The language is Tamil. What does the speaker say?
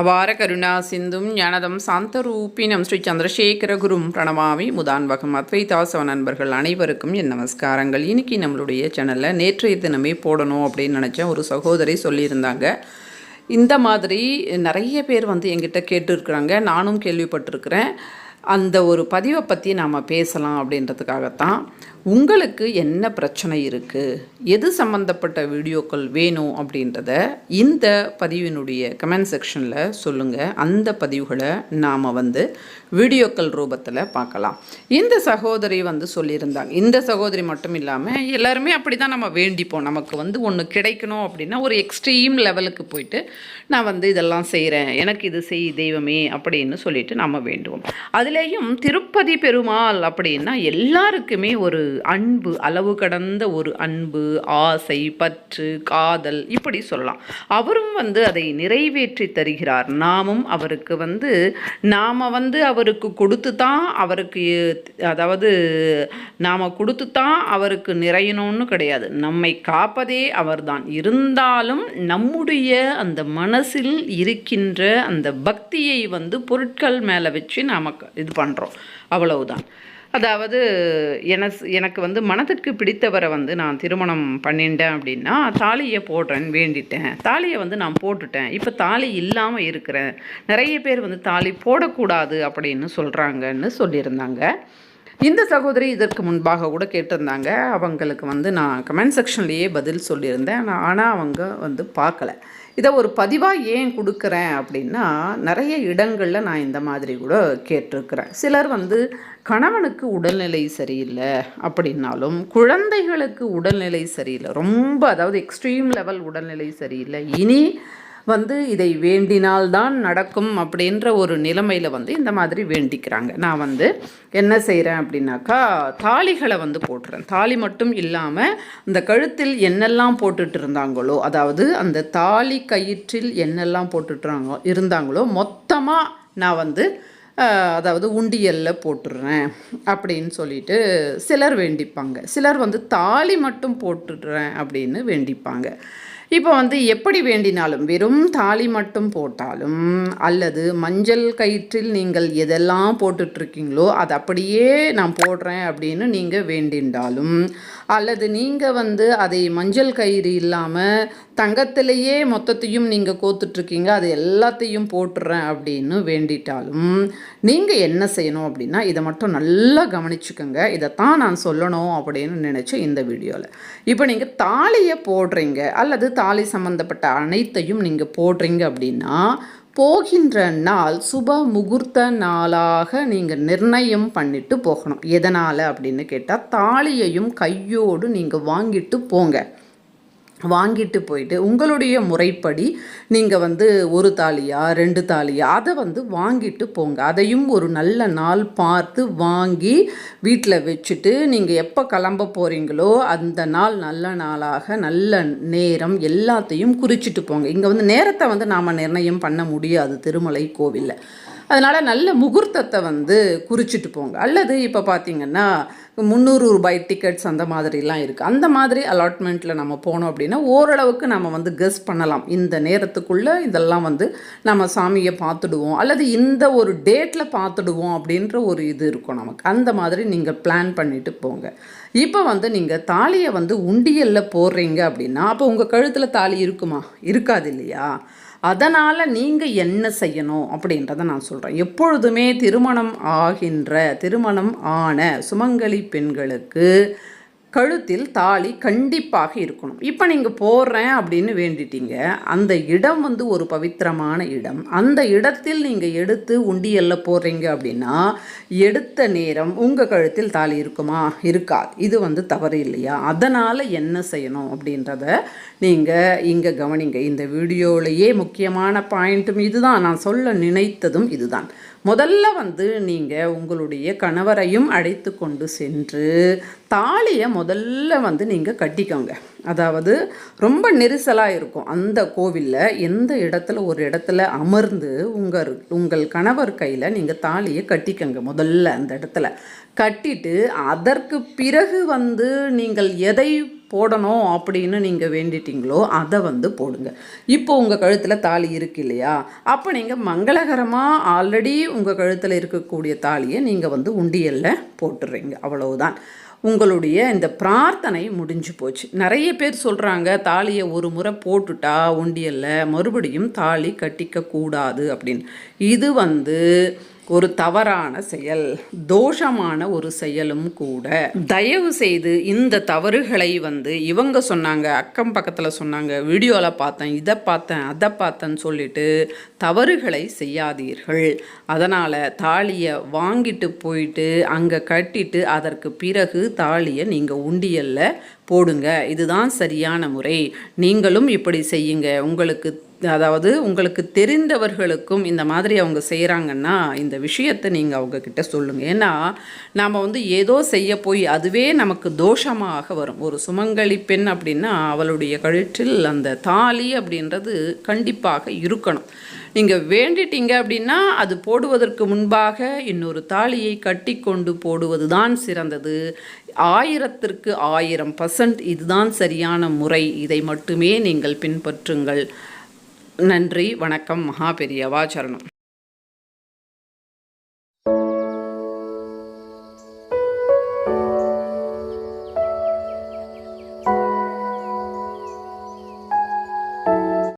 அபார கருணா சிந்தும் ஞானதம் சாந்தரூபினம் ஸ்ரீ சந்திரசேகர குரும் பிரணமாமி முதான்வகம் அத்வைதாசவ நண்பர்கள் அனைவருக்கும் என் நமஸ்காரங்கள். இன்னைக்கு நம்மளுடைய சேனலில் நேற்றைய தினமே போடணும் அப்படின்னு நினச்சேன். ஒரு சகோதரி சொல்லியிருந்தாங்க. இந்த மாதிரி நிறைய பேர் வந்து எங்கிட்ட கேட்டுருக்குறாங்க. நானும் கேள்விப்பட்டிருக்கிறேன். அந்த ஒரு பதிவை பற்றி நாம் பேசலாம் அப்படின்றதுக்காகத்தான். உங்களுக்கு என்ன பிரச்சனை இருக்குது எது சம்மந்தப்பட்ட வீடியோக்கள் வேணும் அப்படின்றத இந்த பதிவினுடைய கமெண்ட் செக்ஷனில் சொல்லுங்கள் அந்த பதிவுகளை நாம் வந்து வீடியோக்கள் ரூபத்தில் பார்க்கலாம். இந்த சகோதரி வந்து சொல்லியிருந்தாங்க. இந்த சகோதரி மட்டும் இல்லாமல் எல்லாருமே அப்படி தான் நம்ம வேண்டிப்போம். நமக்கு வந்து ஒன்று கிடைக்கணும் அப்படின்னா ஒரு எக்ஸ்ட்ரீம் லெவலுக்கு போயிட்டு நான் வந்து இதெல்லாம் செய்கிறேன் எனக்கு இது செய் தெய்வமே அப்படின்னு சொல்லிட்டு நம்ம வேண்டுவோம். அதுலேயும் திருப்பதி பெருமாள் அப்படின்னா எல்லாருக்குமே ஒரு அன்பு அளவு கடந்த ஒரு அன்பு ஆசை பற்று காதல் இப்படி சொல்லலாம். அவரும் வந்து அதை நிறைவேற்றி தருகிறார். நாமும் அவருக்கு வந்து நாம் வந்து அவருக்கு கொடுத்து தான் அவருக்கு அதாவது நாம் கொடுத்து தான் அவருக்கு நிறையணும்னு கிடையாது. நம்மை காப்பதே அவர்தான். இருந்தாலும் நம்முடைய அந்த மனசில் இருக்கின்ற அந்த பக்தியை வந்து பொருட்கள் மேலே வச்சு நாம் இது பண்ணுறோம் அவ்வளவுதான். அதாவது எனக்கு எனக்கு வந்து மனதிற்கு பிடித்தவரை வந்து நான் திருமணம் பண்ணிட்டேன் அப்படின்னா தாலியை போடுறேன்னு வேண்டிட்டேன். தாலியை வந்து நான் போட்டுட்டேன். இப்போ தாலி இல்லாமல் இருக்கிறேன். நிறைய பேர் வந்து தாலி போடக்கூடாது அப்படின்னு சொல்கிறாங்கன்னு சொல்லியிருந்தாங்க. இந்த சகோதரி இதற்கு முன்பாக கூட கேட்டிருந்தாங்க. அவங்களுக்கு வந்து நான் கமெண்ட் செக்ஷன்லேயே பதில் சொல்லியிருந்தேன். ஆனால் அவங்க வந்து பார்க்கல. இதை ஒரு பதிவாக ஏன் கொடுக்குறேன் அப்படின்னா நிறைய இடங்களில் நான் இந்த மாதிரி கூட கேட்டிருக்கிறேன். சிலர் வந்து கணவனுக்கு உடல்நிலை சரியில்லை அப்படின்னாலும் குழந்தைகளுக்கு உடல்நிலை சரியில்லை. ரொம்ப அதாவது எக்ஸ்ட்ரீம் லெவல் உடல்நிலை சரியில்லை. இனி வந்து இதை வேண்டினால்தான் நடக்கும் அப்படின்ற ஒரு நிலைமையில் வந்து இந்த மாதிரி வேண்டிக்கிறாங்க. நான் வந்து என்ன செய்கிறேன் அப்படின்னாக்கா தாலிகளை வந்து போட்டுறேன். தாலி மட்டும் இல்லாமல் இந்த கழுத்தில் என்னெல்லாம் போட்டுட்டு இருந்தாங்களோ அதாவது அந்த தாலி கயிற்றில் என்னெல்லாம் போட்டுட்டுறாங்க இருந்தாங்களோ மொத்தமாக நான் வந்து அதாவது உண்டியலில் போட்டுடுறேன் அப்படின்னு சொல்லிட்டு சிலர் வேண்டிப்பாங்க. சிலர் வந்து தாலி மட்டும் போட்டுடுறேன் அப்படின்னு வேண்டிப்பாங்க. இப்போ வந்து எப்படி வேண்டினாலும் வெறும் தாலி மட்டும் போட்டாலும் அல்லது மஞ்சள் கயிற்றில் நீங்கள் எதெல்லாம் போட்டுட்ருக்கீங்களோ அது அப்படியே நான் போடுறேன் அப்படின்னு நீங்கள் வேண்டின்றாலும் அல்லது நீங்கள் வந்து அதை மஞ்சள் கயிறு இல்லாமல் தங்கத்திலேயே மொத்தத்தையும் நீங்கள் கோத்துட்ருக்கீங்க அது எல்லாத்தையும் போட்டுறேன் அப்படின்னு வேண்டிட்டாலும் நீங்கள் என்ன செய்யணும் அப்படின்னா இதை மட்டும் நல்லா கவனிச்சுக்கோங்க. இதைத்தான் நான் சொல்லணும் அப்படின்னு நினச்சேன் இந்த வீடியோவில் இப்போ நீங்கள் தாலியை போடுறீங்க அல்லது தாலி சம்மந்தப்பட்ட அனைத்தையும் நீங்கள் போடுறீங்க அப்படின்னா போகின்ற நாள் சுப முகூர்த்த நாளாக நீங்கள் நிர்ணயம் பண்ணிட்டு போகணும். எதனால் அப்படின்னு கேட்டால் தாலியையும் கையோடு நீங்கள் வாங்கிட்டு போங்க. வாங்கிட்டு போயிட்டு உங்களுடைய முறைப்படி நீங்கள் வந்து ஒரு தாலியா ரெண்டு தாலியா அதை வந்து வாங்கிட்டு போங்க. அதையும் ஒரு நல்ல நாள் பார்த்து வாங்கி வீட்டில் வச்சுட்டு நீங்கள் எப்போ கிளம்ப போகிறீங்களோ அந்த நாள் நல்ல நாளாக நல்ல நேரம் எல்லாத்தையும் குறிச்சிட்டு போங்க. இங்கே வந்து நேரத்தை வந்து நாம் நிர்ணயம் பண்ண முடியாது திருமலை கோவிலில். அதனால் நல்ல முகூர்த்தத்தை வந்து குறிச்சிட்டு போங்க. அல்லது இப்போ பார்த்தீங்கன்னா முந்நூறு ரூபாய் டிக்கெட்ஸ் அந்த மாதிரிலாம் இருக்குது அந்த மாதிரி அலாட்மெண்ட்டில் நம்ம போனோம் அப்படின்னா ஓரளவுக்கு நம்ம வந்து கெஸ் பண்ணலாம். இந்த நேரத்துக்குள்ளே இதெல்லாம் வந்து நம்ம சாமியை பார்த்துடுவோம். அல்லது இந்த ஒரு டேட்டில் பார்த்துடுவோம் அப்படின்ற ஒரு இது இருக்கும் நமக்கு. அந்த மாதிரி நீங்கள் பிளான் பண்ணிவிட்டு போங்க. இப்போ வந்து நீங்கள் தாலியை வந்து உண்டியலில் போடுறீங்க அப்படின்னா அப்போ உங்கள் கழுத்தில் தாலி இருக்குமா? இருக்காது இல்லையா? அதனால் நீங்கள் என்ன செய்யணும் அப்படின்றத நான் சொல்கிறேன் எப்பொழுதுமே திருமணம் ஆகின்ற திருமணம் ஆன சுமங்கலி பெண்களுக்கு கழுத்தில் தாலி கண்டிப்பாக இருக்கணும். இப்போ நீங்கள் போடுறேன் அப்படின்னு வேண்டிட்டீங்க. அந்த இடம் வந்து ஒரு பவித்திரமான இடம். அந்த இடத்தில் நீங்கள் எடுத்து உண்டியல்ல போடுறீங்க அப்படின்னா எடுத்த நேரம் உங்கள் கழுத்தில் தாலி இருக்குமா? இருக்கா இது வந்து தவறு இல்லையா? அதனால் என்ன செய்யணும் அப்படின்றத நீங்கள் இங்கே கவனிங்க. இந்த வீடியோவிலேயே முக்கியமான பாயிண்ட்டும் இதுதான். நான் சொல்ல நினைத்ததும் இதுதான். முதல்ல வந்து நீங்கள் உங்களுடைய கணவரையும் அழைத்து கொண்டு சென்று தாலியை முதல்ல வந்து நீங்கள் கட்டிக்கோங்க. அதாவது ரொம்ப நெரிசலாக இருக்கும். அந்த கோவிலில் எந்த இடத்துல ஒரு இடத்துல அமர்ந்து உங்கள் உங்கள் கணவர் கையில் நீங்கள் தாலியை கட்டிக்கோங்க முதல்ல அந்த இடத்துல. கட்டிட்டு அதற்கு பிறகு வந்து நீங்கள் எதை போடணும் அப்படின்னு நீங்கள் வேண்டிட்டீங்களோ அதை வந்து போடுங்க. இப்போ உங்கள் கழுத்தில் தாலி இருக்கு இல்லையா? அப்போ நீங்கள் மங்களகரமாக ஆல்ரெடி உங்கள் கழுத்தில் இருக்கக்கூடிய தாலியை நீங்கள் வந்து உண்டியலில் போட்டுடுறீங்க அவ்வளவுதான். உங்களுடைய இந்த பிரார்த்தனை முடிஞ்சு போச்சு. நிறைய பேர் சொல்கிறாங்க தாலியை ஒரு முறை போட்டுட்டா ஒண்டியல்ல மறுபடியும் தாலி கட்டிக்க கூடாது அப்படின்னு. இது வந்து ஒரு தவறான செயல் தோஷமான ஒரு செயலும் கூட. தயவு செய்து இந்த தவறுகளை வந்து இவங்க சொன்னாங்க அக்கம் பக்கத்தில் சொன்னாங்க வீடியோவில் பார்த்தேன் இதை பார்த்தேன் அதை பார்த்தேன்னு சொல்லிட்டு தவறுகளை செய்யாதீர்கள். அதனால் தாலியை வாங்கிட்டு போயிட்டு அங்கே கட்டிட்டு அதற்கு பிறகு தாலியை நீங்கள் உண்டியலில் போடுங்க. இதுதான் சரியான முறை. நீங்களும் இப்படி செய்யுங்க. உங்களுக்கு அதாவது உங்களுக்கு தெரிந்தவர்களுக்கும் இந்த மாதிரி அவங்க செய்கிறாங்கன்னா இந்த விஷயத்தை நீங்கள் அவங்கக்கிட்ட சொல்லுங்கள் ஏன்னா நாம் வந்து ஏதோ செய்ய போய் அதுவே நமக்கு தோஷமாக வரும். ஒரு சுமங்கலி பெண் அப்படின்னா அவளுடைய கழுற்றில் அந்த தாலி அப்படின்றது கண்டிப்பாக இருக்கணும். நீங்கள் வேண்டிட்டீங்க அப்படின்னா அது போடுவதற்கு முன்பாக இன்னொரு தாலியை கட்டி கொண்டு போடுவது தான் சிறந்தது. ஆயிரத்திற்கு ஆயிரம் பர்சன்ட் இதுதான் சரியான முறை. இதை மட்டுமே நீங்கள் பின்பற்றுங்கள். நன்றி வணக்கம் மகா பெரியவா சரணம்.